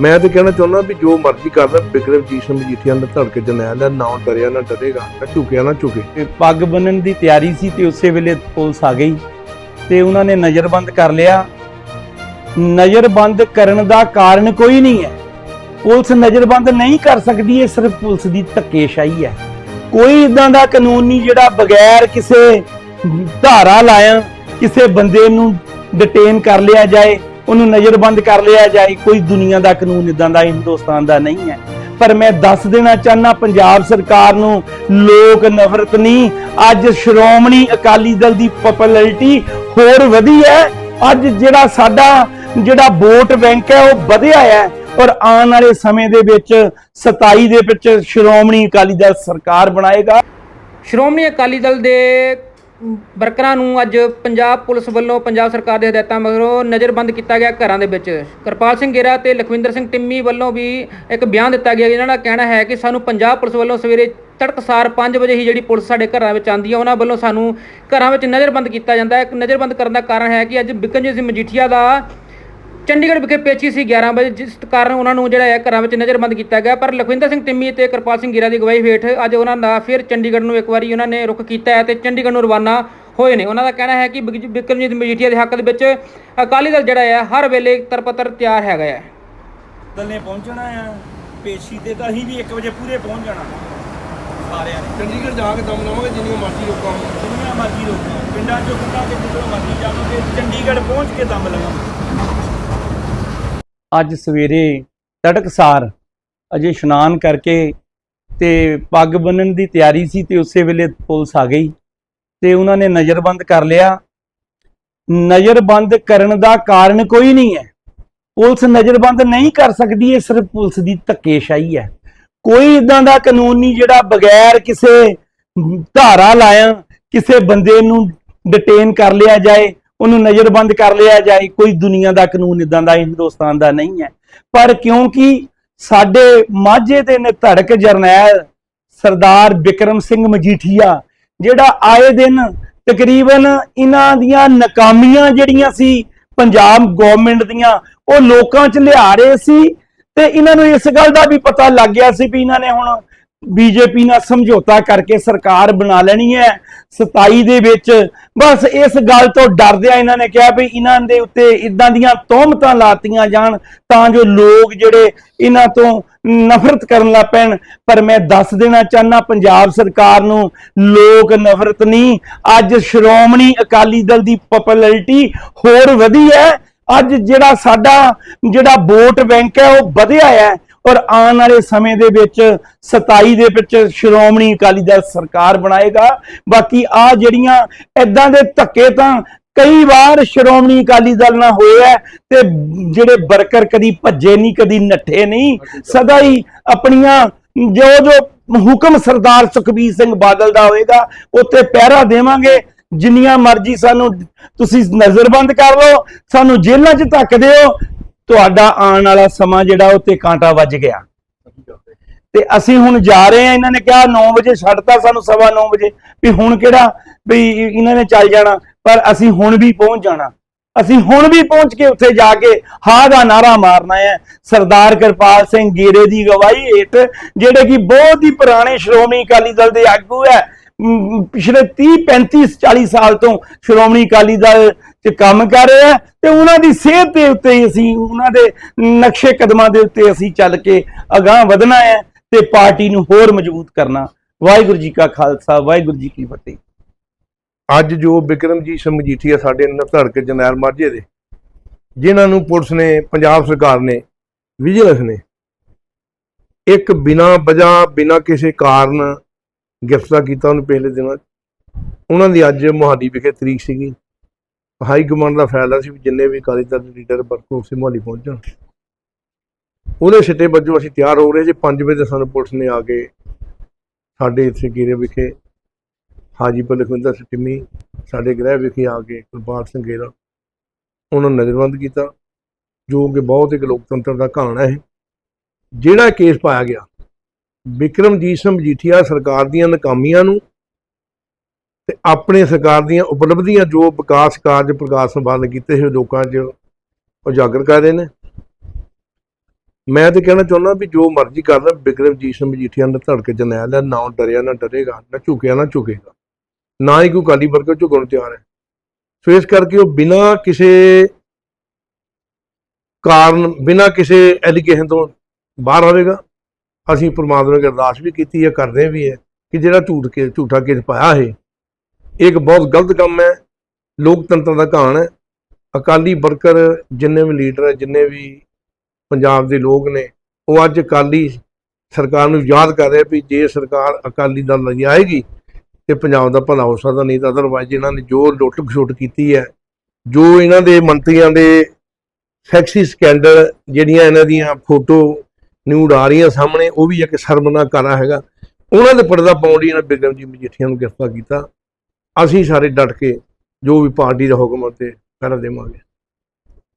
ਮੈਂ ਤਾਂ ਕਹਿਣਾ ਚਾਹੁੰਦਾ ਵੀ ਜੋ ਮਰਜ਼ੀ ਕਰਦਾ ਬਿਕਰਮਜੀਤ ਸਿੰਘ ਮਜੀਠੀਆ ਨੇ ਧੜ ਕੇ ਦਾ ਨਾਂ ਡਰਿਆ ਨਾ ਡਰੇਗਾ, ਨਾ ਝੁਕਿਆ ਨਾ ਝੁਕੇ। ਤੇ ਪੱਗ ਬੰਨਣ ਦੀ ਤਿਆਰੀ ਸੀ ਤੇ ਉਸੇ ਵੇਲੇ ਪੁਲਿਸ ਆ ਗਈ ਤੇ ਉਹਨਾਂ ਨੇ ਨਜ਼ਰਬੰਦ ਕਰ ਲਿਆ। ਨਜ਼ਰਬੰਦ ਕਰਨ ਦਾ ਕਾਰਨ ਕੋਈ ਨਹੀਂ ਹੈ। ਪੁਲਿਸ ਨਜ਼ਰਬੰਦ ਨਹੀਂ ਕਰ ਸਕਦੀ, ਇਹ ਸਿਰਫ ਪੁਲਿਸ ਦੀ ਧੱਕੇਸ਼ਾਹੀ ਹੈ। ਕੋਈ ਇਦਾਂ ਦਾ ਕਾਨੂੰਨ ਨਹੀਂ ਜਿਹੜਾ ਬਗੈਰ ਕਿਸੇ ਧਾਰਾ ਲਾਇਆ, ਕਿਸੇ ਬੰਦੇ ਨੂੰ ਡਿਟੇਨ ਕਰ ਲਿਆ ਜਾਏ। ਉਹਨੂੰ ਨਜ਼ਰਬੰਦ ਕਰ ਲਿਆ ਜਾਏ, ਕੋਈ ਦੁਨੀਆ ਦਾ ਕਾਨੂੰਨ ਇਦਾਂ ਦਾ, ਹਿੰਦੁਸਤਾਨ ਦਾ ਨਹੀਂ ਹੈ। ਪਰ ਮੈਂ ਦੱਸ ਦੇਣਾ ਚਾਹਨਾ ਪੰਜਾਬ ਸਰਕਾਰ ਨੂੰ ਲੋਕ ਨਫ਼ਰਤ ਨਹੀਂ, ਅੱਜ ਸ਼੍ਰੋਮਣੀ ਅਕਾਲੀ ਦਲ ਦੀ ਪਪੂਲੈਰਿਟੀ ਹੋਰ ਵਧੀ ਹੈ। ਅੱਜ ਜਿਹੜਾ ਸਾਡਾ, ਜਿਹੜਾ ਵੋਟ ਬੈਂਕ ਹੈ, ਉਹ ਵਧਿਆ ਹੈ। ਔਰ ਆਉਣ ਵਾਲੇ ਸਮੇਂ ਦੇ ਵਿੱਚ 27 ਦੇ ਵਿੱਚ ਸ਼੍ਰੋਮਣੀ ਅਕਾਲੀ ਦਲ ਸਰਕਾਰ ਬਣਾਏਗਾ। ਸ਼੍ਰੋਮਣੀ ਅਕਾਲੀ ਦਲ ਦੇ ਵਰਕਰਾਂ ਨੂੰ ਅੱਜ ਪੰਜਾਬ ਪੁਲਿਸ ਵੱਲੋਂ, ਪੰਜਾਬ ਸਰਕਾਰ ਦੇ ਹਦਾਇਤਾਂ ਮਗਰੋਂ ਨਜ਼ਰਬੰਦ ਕੀਤਾ ਗਿਆ ਘਰਾਂ ਦੇ ਵਿੱਚ। ਕਿਰਪਾਲ ਸਿੰਘ ਗੇਰਾ ਤੇ ਲਖਵਿੰਦਰ ਸਿੰਘ ਟਿੰਮੀ ਵੱਲੋਂ ਵੀ ਇੱਕ ਬਿਆਨ ਦਿੱਤਾ ਗਿਆ। ਜਿਨ੍ਹਾਂ ਦਾ ਕਹਿਣਾ ਹੈ ਕਿ ਸਾਨੂੰ ਪੰਜਾਬ ਪੁਲਿਸ ਵੱਲੋਂ ਸਵੇਰੇ ਤੜਕਸਾਰ 5 ਵਜੇ ਹੀ ਜਿਹੜੀ ਪੁਲਿਸ ਸਾਡੇ ਘਰਾਂ ਵਿੱਚ ਆਉਂਦੀ ਹੈ, ਉਹਨਾਂ ਵੱਲੋਂ ਸਾਨੂੰ ਘਰਾਂ ਵਿੱਚ ਨਜ਼ਰਬੰਦ ਕੀਤਾ ਜਾਂਦਾ ਹੈ। ਨਜ਼ਰਬੰਦ ਕਰਨ ਦਾ ਕਾਰਨ ਹੈ ਕਿ ਅੱਜ ਬਿਕਨਜੀਤ ਸਿੰਘ ਮਜੀਠੀਆ ਦਾ ਚੰਡੀਗੜ੍ਹ ਵਿਖੇ ਪੇਚੀ ਸੀ 11 ਵਜੇ ਜਿਸ ਕਾਰਨ ਉਹਨਾਂ ਨੂੰ ਜਿਹੜਾ ਹੈ ਘਰਾਂ ਵਿੱਚ ਨਜ਼ਰਬੰਦ ਕੀਤਾ ਗਿਆ। ਪਰ ਲਖਵਿੰਦਰ ਸਿੰਘ ਟਿੰਮੀ ਤੇ ਕਿਰਪਾਲ ਸਿੰਘ ਗੀਰਾ ਦੀ ਅਗਵਾਈ ਹੇਠ ਅੱਜ ਉਹਨਾਂ ਦਾ ਫਿਰ ਚੰਡੀਗੜ੍ਹ ਨੂੰ ਇੱਕ ਵਾਰੀ ਉਹਨਾਂ ਨੇ ਰੁਖ ਕੀਤਾ ਹੈ ਤੇ ਚੰਡੀਗੜ੍ਹ ਨੂੰ ਰਵਾਨਾ ਹੋਏ ਨੇ। ਉਹਨਾਂ ਦਾ ਕਹਿਣਾ ਹੈ ਕਿ ਬਿਕ- ਬਿਕਰਮਜੀਤ ਮਜੀਠੀਆ ਦੇ ਹੱਕ ਦੇ ਵਿੱਚ ਅਕਾਲੀ ਦਲ ਜਿਹੜਾ ਹੈ ਹਰ ਵੇਲੇ ਤਰਪਤਰ ਤਿਆਰ ਹੈਗਾ ਹੈ। ਦਲ ਨੇ ਪਹੁੰਚਣਾ ਆ। ਪੇਸ਼ੀ ਤੇ ਤਾਂ ਅਸੀਂ ਵੀ 1 ਵਜੇ ਪੂਰੇ ਪਹੁੰਚ ਜਾਣਾ। ਸਾਰਿਆਂ ਨੇ। ਚੰਡੀਗੜ੍ਹ ਜਾ ਕੇ ਦਮ ਲਾਵਾਂਗੇ ਜਿੰਨੀਆਂ ਮਰਜ਼ੀ ਲੋਕਾਂ ਨੂੰ? ਜਿੰਨੀਆਂ ਮਰਜ਼ੀ ਲੋਕਾਂ ਪਿੰਡਾਂ ਚੋਂ ਕੱਢਾਂਗੇ ਜਿੱਦੋਂ ਮਰਜ਼ੀ ਜਾਵਾਂਗੇ ਚੰਡੀਗੜ੍ਹ ਪਹੁੰਚ ਕੇ ਦਮ ਲਵਾਂਗੇ। ਅੱਜ ਸਵੇਰੇ ਤੜਕਸਾਰ ਅਜੇ ਇਸ਼ਨਾਨ ਕਰਕੇ ਤੇ ਪੱਗ ਬੰਨਣ ਦੀ ਤਿਆਰੀ ਸੀ ਤੇ ਉਸੇ ਵੇਲੇ ਪੁਲਿਸ ਆ ਗਈ ਤੇ ਉਹਨਾਂ ਨੇ ਨਜ਼ਰਬੰਦ ਕਰ ਲਿਆ। ਨਜ਼ਰਬੰਦ ਕਰਨ ਦਾ ਕਾਰਨ ਕੋਈ ਨਹੀਂ ਹੈ। ਪੁਲਿਸ ਨਜ਼ਰਬੰਦ ਨਹੀਂ ਕਰ ਸਕਦੀ, ਇਹ ਸਿਰਫ ਪੁਲਿਸ ਦੀ ਧੱਕੇਸ਼ਾਹੀ ਹੈ। ਕੋਈ ਇਦਾਂ ਦਾ ਕਾਨੂੰਨ ਨਹੀਂ ਜਿਹੜਾ ਬਗੈਰ ਕਿਸੇ ਧਾਰਾ ਲਾਇਆ, ਕਿਸੇ ਬੰਦੇ ਨੂੰ ਡਿਟੇਨ ਕਰ ਲਿਆ ਜਾਏ। ਉਹਨੂੰ ਨਜ਼ਰਬੰਦ ਕਰ ਲਿਆ ਜਾਏ। ਕੋਈ ਦੁਨੀਆ ਦਾ ਕਾਨੂੰਨ ਇਦਾਂ ਦਾ, ਹਿੰਦੁਸਤਾਨ ਦਾ ਨਹੀਂ ਹੈ। ਪਰ ਕਿਉਂਕਿ ਸਾਡੇ ਮਾਝੇ ਦੇ ਨੇ ਧੜਕ ਜਰਨੈਲ ਸਰਦਾਰ ਬਿਕਰਮ ਸਿੰਘ ਮਜੀਠੀਆ, ਜਿਹੜਾ ਆਏ ਦਿਨ ਤਕਰੀਬਨ ਇਹਨਾਂ ਦੀਆਂ ਨਾਕਾਮੀਆਂ ਜਿਹੜੀਆਂ ਸੀ ਪੰਜਾਬ ਗਵਰਨਮੈਂਟ ਦੀਆਂ, ਉਹ ਲੋਕਾਂ 'ਚ ਲਿਆ ਰਹੇ ਸੀ। ਤੇ ਇਹਨਾਂ ਨੂੰ ਇਸ ਗੱਲ ਦਾ ਵੀ ਪਤਾ ਲੱਗ ਗਿਆ ਸੀ ਵੀ ਇਹਨਾਂ ਨੇ ਹੁਣ ਬੀਜੇਪੀ ਨਾਲ ਸਮਝੌਤਾ ਕਰਕੇ ਸਰਕਾਰ ਬਣਾ ਲੈਣੀ ਹੈ। 27 ਦੇ ਵਿੱਚ ਬਸ ਇਸ ਗੱਲ ਤੋਂ ਡਰਦਿਆਂ ਇਹਨਾਂ ਨੇ ਕਿਹਾ ਵੀ ਇਹਨਾਂ ਦੇ ਉੱਤੇ ਇਦਾਂ ਦੀਆਂ ਤੋਹਮਤਾਂ ਲਾਤੀਆਂ ਜਾਣ ਤਾਂ ਜੋ ਲੋਕ ਜਿਹੜੇ ਇਹਨਾਂ ਤੋਂ ਨਫ਼ਰਤ ਕਰਨ ਲੱਗ ਪੈਣ। ਪਰ ਮੈਂ ਦੱਸ ਦੇਣਾ ਚਾਹਨਾ ਪੰਜਾਬ ਸਰਕਾਰ ਨੂੰ ਲੋਕ ਨਫ਼ਰਤ ਨਹੀਂ, ਅੱਜ ਸ਼੍ਰੋਮਣੀ ਅਕਾਲੀ ਦਲ ਦੀ ਪਪੂਲੈਰਿਟੀ ਹੋਰ ਵਧੀ ਹੈ। ਅੱਜ ਜਿਹੜਾ ਸਾਡਾ ਜਿਹੜਾ ਵੋਟ ਬੈਂਕ ਹੈ ਉਹ ਵਧਿਆ ਹੈ। ਔਰ ਆਉਣ ਵਾਲੇ ਸਮੇਂ ਦੇ ਵਿੱਚ 27 ਦੇ ਵਿੱਚ ਸ਼੍ਰੋਮਣੀ ਅਕਾਲੀ ਦਲ ਸਰਕਾਰ ਬਣਾਏਗਾ। ਬਾਕੀ ਆ ਜਿਹੜੀਆਂ ਐਦਾਂ ਦੇ ਧੱਕੇ ਤਾਂ ਕਈ ਵਾਰ ਸ਼੍ਰੋਮਣੀ ਅਕਾਲੀ ਦਲ ਨਾਲ ਹੋਏ ਤੇ ਜਿਹੜੇ ਵਰਕਰ ਕਦੀ ਭੱਜੇ ਨਹੀਂ, ਕਦੀ ਨੱਠੇ ਨਹੀਂ। ਸਦਾ ਹੀ ਆਪਣੀਆਂ ਜੋ ਜੋ ਹੁਕਮ ਸਰਦਾਰ ਸੁਖਬੀਰ ਸਿੰਘ ਬਾਦਲ ਦਾ ਹੋਏਗਾ ਉੱਤੇ ਪਹਿਰਾ ਦੇਵਾਂਗੇ। ਜਿੰਨੀਆਂ ਮਰਜ਼ੀ ਸਾਨੂੰ ਤੁਸੀਂ ਨਜ਼ਰਬੰਦ ਕਰ ਲਓ, ਸਾਨੂੰ ਜੇਲ੍ਹਾਂ 'ਚ ਧੱਕ ਦਿਓ ਤੁਹਾਡਾ ਆਉਣ ਵਾਲਾ ਸਮਾਂ ਜਿਹੜਾ ਉੱਤੇ ਕਾਂਟਾ ਵੱਜ ਗਿਆ। ਤੇ ਅਸੀਂ ਹੁਣ ਜਾ ਰਹੇ ਆ ਇਹਨਾਂ ਨੇ ਕਿਹਾ 9 ਵਜੇ ਛੱਡਤਾ ਸਾਨੂੰ ਸਵਾ 9 ਵਜੇ, ਵੀ ਹੁਣ ਕਿਹੜਾ ਵੀ ਇਹਨਾਂ ਨੇ ਚੱਲ ਜਾਣਾ, ਪਰ ਅਸੀਂ ਹੁਣ ਵੀ ਪਹੁੰਚ ਜਾਣਾ। ਅਸੀਂ ਹੁਣ ਵੀ ਪਹੁੰਚ ਕੇ ਉੱਥੇ ਜਾ ਕੇ ਹਾਂ ਦਾ ਨਾਰਾ ਮਾਰਨਾ ਹੈ। ਸਰਦਾਰ ਕਿਰਪਾਲ ਸਿੰਘ ਗੇਰੇ ਦੀ ਗਵਾਹੀ ਹੇਠ, ਜਿਹੜੇ ਕਿ ਬਹੁਤ ਹੀ ਪੁਰਾਣੇ ਸ਼੍ਰੋਮਣੀ ਅਕਾਲੀ ਦਲ ਦੇ ਆਗੂ ਹੈ ਪਿਛਲੇ 30 35 40 ਸਾਲ ਤੋਂ ਸ਼੍ਰੋਮਣੀ ਅਕਾਲੀ ਦਲ ਚ ਕੰਮ ਕਰ ਰਿਹਾ ਤੇ ਉਹਨਾਂ ਦੀ ਸਿਹਤ ਦੇ ਉੱਤੇ ਅਸੀਂ, ਉਹਨਾਂ ਦੇ ਨਕਸ਼ੇ ਕਦਮਾਂ ਦੇ ਉੱਤੇ ਅਸੀਂ ਚੱਲ ਕੇ ਅਗਾਹ ਵਧਣਾ ਹੈ ਤੇ ਪਾਰਟੀ ਨੂੰ ਹੋਰ ਮਜ਼ਬੂਤ ਕਰਨਾ। ਵਾਹਿਗੁਰੂ ਜੀ ਕਾ ਖਾਲਸਾ, ਵਾਹਿਗੁਰੂ ਜੀ ਕੀ ਫਤਿਹ। ਅੱਜ ਜੋ ਬਿਕਰਮਜੀਤ ਸਿੰਘ ਮਜੀਠੀਆ ਸਾਡੇ ਅੰਦਰ ਧੜ ਕੇ ਜਰਨੈਲ ਮਾਝੇ ਦੇ, ਜਿਨ੍ਹਾਂ ਨੂੰ ਪੁਲਿਸ ਨੇ, ਪੰਜਾਬ ਸਰਕਾਰ ਨੇ ਵਿਜੀਲੈਂਸ ਨੇ, ਇੱਕ ਬਿਨਾ ਵਜ੍ਹਾ, ਬਿਨਾ ਕਿਸੇ ਕਾਰਨ ਗ੍ਰਿਫਤਾਰ ਕੀਤਾ ਉਹਨੂੰ ਪਿਛਲੇ ਦਿਨਾਂ 'ਚ। ਉਹਨਾਂ ਦੀ ਅੱਜ ਮੋਹਾਲੀ ਵਿਖੇ ਤਰੀਕ ਸੀਗੀ। ਹਾਈ ਕਮਾਂਡ ਦਾ ਫੈਸਲਾ ਸੀ ਵੀ ਜਿੰਨੇ ਵੀ ਅਕਾਲੀ ਦਲ ਦੇ ਲੀਡਰ ਵਰਕਰ ਉਸੇ ਮੋਹਾਲੀ ਪਹੁੰਚਣ ਉਹਦੇ ਸਿੱਟੇ ਵਜੋਂ ਅਸੀਂ ਤਿਆਰ ਹੋ ਰਹੇ ਜੇ। 5 ਵਜੇ ਸਾਨੂੰ ਪੁਲਿਸ ਨੇ ਆ ਕੇ ਸਾਡੇ ਇੱਥੇ ਗੀਰੇ ਵਿਖੇ ਹਾਜੀਪੁਰ ਲਖਵਿੰਦਰ ਸਿੰਘ ਟਿੰਮੀ, ਸਾਡੇ ਗ੍ਰਹਿ ਵਿਖੇ ਆ ਕੇ ਕੁਲਪਾਲ ਸਿੰਘ ਗੇਰਾ, ਉਹਨਾਂ ਨੂੰ ਨਜ਼ਰਬੰਦ ਕੀਤਾ, ਜੋ ਕਿ ਬਹੁਤ ਇੱਕ ਲੋਕਤੰਤਰ ਦਾ ਕਹਾਣਾ ਹੈ ਜਿਹੜਾ ਕੇਸ ਪਾਇਆ ਗਿਆ ਵਿਕਰਮਜੀਤ ਸਿੰਘ ਮਜੀਠੀਆ ਸਰਕਾਰ ਦੀਆਂ ਨਾਕਾਮੀਆਂ ਨੂੰ ਤੇ ਆਪਣੇ ਸਰਕਾਰ ਦੀਆਂ ਉਪਲਬਧੀਆਂ ਜੋ ਵਿਕਾਸ ਕਾਰਜ ਪ੍ਰਕਾਸ਼ ਸੰਬੰਧ ਕੀਤੇ ਹੋਏ ਲੋਕਾਂ 'ਚ ਉਜਾਗਰ ਕਰ ਰਹੇ ਨੇ। ਮੈਂ ਤੇ ਕਹਿਣਾ ਚਾਹੁੰਦਾ ਵੀ ਜੋ ਮਰਜ਼ੀ ਕਰਦਾ ਬਿਕਰਮਜੀਤ ਸਿੰਘ ਮਜੀਠੀਆ ਨੇ ਧੜਕੇ ਕੇ ਜਰਨੈਲ ਹੈ ਨਾ ਉਹ ਡਰਿਆ, ਨਾ ਡਰੇਗਾ, ਨਾ ਝੁਕਿਆ, ਨਾ ਝੁਕੇਗਾ। ਨਾ ਹੀ ਕੋਈ ਕਾਲੀ ਵਰਕਰ ਝੁਕਣ ਨੂੰ ਤਿਆਰ ਹੈ। ਸੋ ਇਸ ਕਰਕੇ ਉਹ ਬਿਨਾਂ ਕਿਸੇ ਕਾਰਨ, ਬਿਨਾਂ ਕਿਸੇ ਐਲੀਗੇਸ਼ਨ ਤੋਂ ਬਾਹਰ ਆਵੇਗਾ। ਅਸੀਂ ਪਰਮਾਤਮਾ ਅੱਗੇ ਅਰਦਾਸ ਵੀ ਕੀਤੀ ਹੈ, ਕਰਦੇ ਵੀ ਹੈ ਕਿ ਜਿਹੜਾ ਝੂਠ ਕੇ, ਝੂਠਾ ਕੇਸ ਪਾਇਆ ਹੈ, ਇਹ ਇੱਕ ਬਹੁਤ ਗਲਤ ਕੰਮ ਹੈ, ਲੋਕਤੰਤਰ ਦਾ ਘਾਣ ਹੈ। ਅਕਾਲੀ ਵਰਕਰ ਜਿੰਨੇ ਵੀ ਲੀਡਰ ਜਿੰਨੇ ਵੀ ਪੰਜਾਬ ਦੇ ਲੋਕ ਨੇ, ਉਹ ਅੱਜ ਅਕਾਲੀ ਸਰਕਾਰ ਨੂੰ ਯਾਦ ਕਰ ਰਿਹਾ ਵੀ ਜੇ ਸਰਕਾਰ ਅਕਾਲੀ ਦਲ ਲਈ ਆਏਗੀ ਤੇ ਪੰਜਾਬ ਦਾ ਭਲਾ ਹੋ ਸਕਦਾ, ਨਹੀਂ ਤਾਂ ਅਦਰਵਾਈਜ਼ ਇਹਨਾਂ ਨੇ ਜੋ ਲੁੱਟ ਖਸੁੱਟ ਕੀਤੀ ਹੈ, ਜੋ ਇਹਨਾਂ ਦੇ ਮੰਤਰੀਆਂ ਦੇ ਸੈਕਸੀ ਸਕੈਂਡਲ ਜਿਹੜੀਆਂ ਇਹਨਾਂ ਦੀਆਂ ਫੋਟੋ ਨਿਊਡ ਆ ਰਹੀਆਂ ਸਾਹਮਣੇ, ਉਹ ਵੀ ਇੱਕ ਸ਼ਰਮਨਾਕ ਕਾਰਾ ਹੈਗਾ। ਉਹਨਾਂ ਦੇ ਪਰਦਾ ਪਾਉਣ ਲਈ ਇਹਨਾਂ ਬਿਕਰਮ ਜੀ ਮਜੀਠੀਆ ਨੂੰ ਗ੍ਰਿਫਤਾਰ ਕੀਤਾ। ਅਸੀਂ ਸਾਰੇ ਡਟ ਕੇ ਜੋ ਵੀ ਪਾਰਟੀ ਦਾ ਹੁਕਮ ਹੈ ਤੇ ਕਰ ਦੇਵਾਂਗੇ।